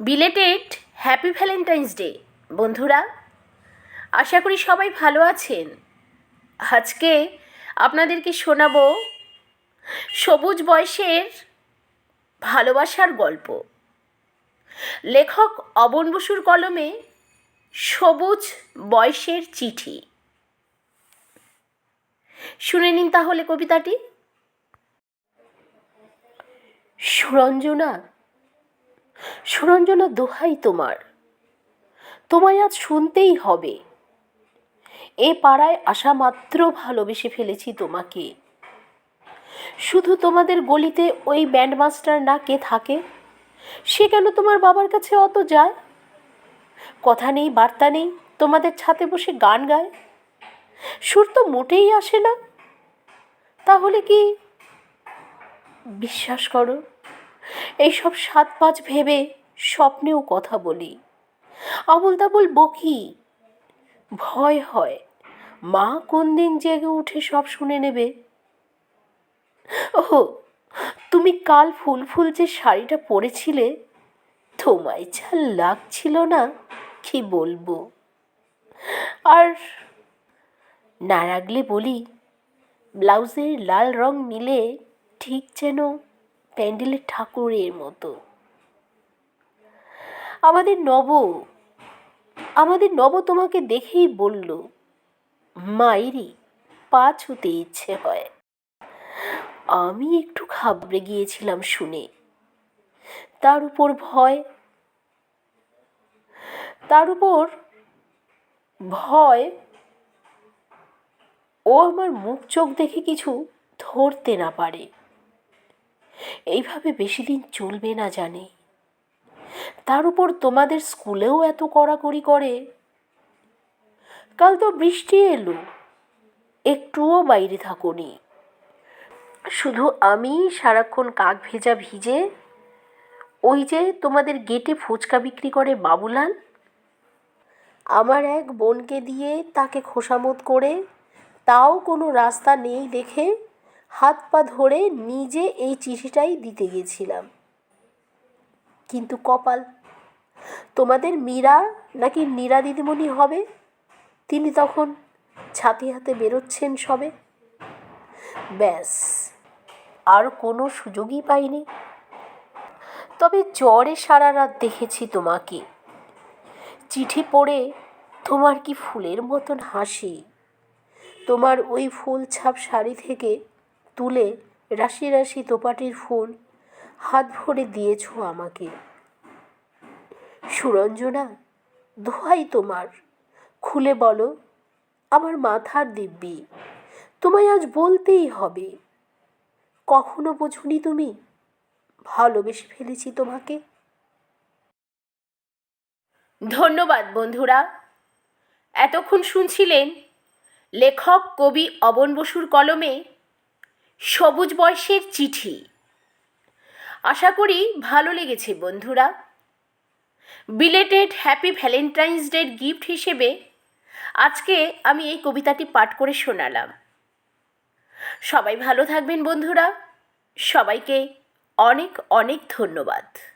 Belated happy Valentine's day বন্ধুরা। আশা করি সবাই ভালো আছেন। আজকে আপনাদেরকে শোনাবো সবুজ বয়সের ভালোবাসার গল্প। লেখক অবন বসুর কলমে সবুজ বয়সের চিঠি। শুনে নিন তাহলে কবিতাটি। সুরঞ্জনা সুরঞ্জনা, দোহাই তোমার। তোমায় আজ শুনতেই হবে। এ পাড়ায় আসা মাত্র ভালোবেসে ফেলেছি তোমাকে। শুধু তোমাদের গলিতে ওই ব্যান্ডমাস্টার না কে থাকে? সে কেন তোমার বাবার কাছে অত যায়? কথা নেই, বার্তা নেই, তোমাদের ছাতে বসে গান গায়? সুর তো মোটেই আসে না। তাহলে কি বিশ্বাস করো? এইসব সাত পাঁচ ভেবে স্বপ্নেও কথা বলি। আবুল তাবুল বকি, ভয় হয়, মা কোন দিন জেগে উঠে সব শুনে নেবে? ও তুমি কাল ফুল ফুল যে শাড়িটা পরেছিলে, তোমায় যা লাগছিল না, কি বলব? আর না রাখলে বলি, ব্লাউজের লাল রং মিলে ঠিক যেন প্যান্ডেলের ঠাকুরের মতো। আমাদের নব আমাদের নব তোমাকে দেখেই বলল, মাইরি, পা ছুতে ইচ্ছে হয়। আমি একটু খাবড়ে গিয়েছিলাম শুনে। তার উপর ভয়, তার উপর ভয়, ও আমার মুখ চোখ দেখে কিছু ধরতে না পারে। এইভাবে বেশি দিন চলবে না জানে। তার উপর তোমাদের স্কুলেও এত কড়াকড়ি করে? কাল তো বৃষ্টি এলো। একটুও বাইরে থাকুনি। শুধু আমি সারাক্ষণ কাক ভেজা ভিজে? ওই যে তোমাদের গেটে ফুচকা বিক্রি করে বাবুলাল? আমার এক বোনকে দিয়ে তাকে খোসামত করে, তাও কোনো রাস্তা নেই দেখে? হাত পা ধরে নিজে এই চিঠিটাই দিতে গেছিলাম কিন্তু কপাল, তোমাদের মীরা নাকি নীরা দিদিমণি হবে? তিনি তখন ছাতি হাতে বেরোচ্ছেন সবে। ব্যাস, আর কোনো সুযোগই পাইনি। তবে জ্বরে সারা রাত দেখেছি তোমাকে। চিঠি পড়ে তোমার কি ফুলের মতন হাসি? তোমার ওই ফুল ছাপ শাড়ি থেকে তুলে রাশি রাশি তোপাটির ফুল হাত ভরে দিয়েছ আমাকে। সুরঞ্জনা, দোহাই তোমার। খুলে বলো, আমার মাথার দিব্যি। তোমায় আজ বলতেই হবে। কখনো বোঝনি তুমি? ভালোবেসে ফেলেছি তোমাকে। ধন্যবাদ বন্ধুরা। এতক্ষণ শুনছিলেন লেখক কবি অবন বসুর কলমে সবুজ বয়সের চিঠি। আশা করি ভালো লেগেছে বন্ধুরা। বিলেটেড হ্যাপি ভ্যালেন্টাইন্স ডের গিফট হিসেবে আজকে আমি এই কবিতাটি পাঠ করে শোনালাম। সবাই ভালো থাকবেন বন্ধুরা। সবাইকে অনেক অনেক ধন্যবাদ।